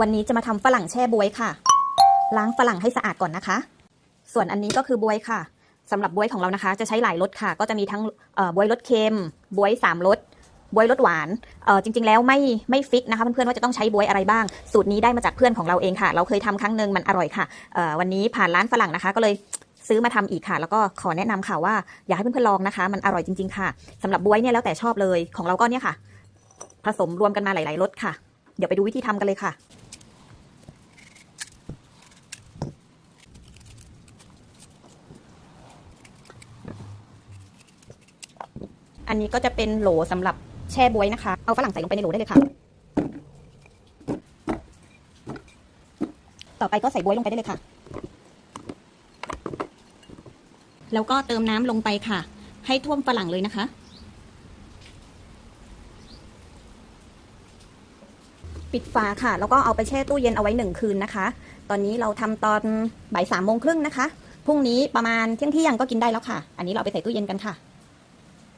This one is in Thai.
วันนี้จะมาทำฝรั่งแช่บวยค่ะ ล้างฝรั่งให้สะอาดก่อนนะคะ ส่วนอันนี้ก็คือบวยค่ะสำหรับบวยของเรานะคะ จะใช้หลายรสค่ะ ก็จะมีทั้งบวยรสเค็มบวยสามรสบวยรสหวานเออจริง ๆ แล้วไม่ไม่ฟิกนะคะเพื่อนๆว่าจะต้องใช้บวยอะไรบ้าง สูตรนี้ได้มาจากเพื่อนของเราเองค่ะ เราเคยทำครั้งหนึ่งมันอร่อยค่ะเออวันนี้ผ่านร้านฝรั่งนะคะ ก็เลยซื้อมาทำอีกค่ะ แล้วก็ขอแนะนำค่ะว่าอยากให้เพื่อนๆลองนะคะ มันอร่อยจริง ๆ ค่ะสำหรับบวยเนี่ยแล้วแต่ชอบเลยของเราก็เนี่ยค่ะ ผสมรวมกันมาหลายๆรสค่ะ เดี๋ยวไปดูวิธีทำกันเลยค่ะ อันนี้ก็จะเป็นโหลสำหรับแช่บวยนะคะ เอาฝรั่งใส่ลงไปในโหลได้เลยค่ะ ต่อไปก็ใส่บวยลงไปได้เลยค่ะ แล้วก็เติมน้ำลงไปค่ะ ให้ท่วมฝรั่งเลยนะคะ ปิดฝาค่ะ แล้วก็เอาไปแช่ตู้เย็นเอาไว้หนึ่งคืนนะคะ ตอนนี้เราทำตอนบ่ายสามโมงครึ่งนะคะ พรุ่งนี้ประมาณเที่ยงเที่ยงก็กินได้แล้วค่ะ อันนี้เราไปใส่ตู้เย็นกันค่ะ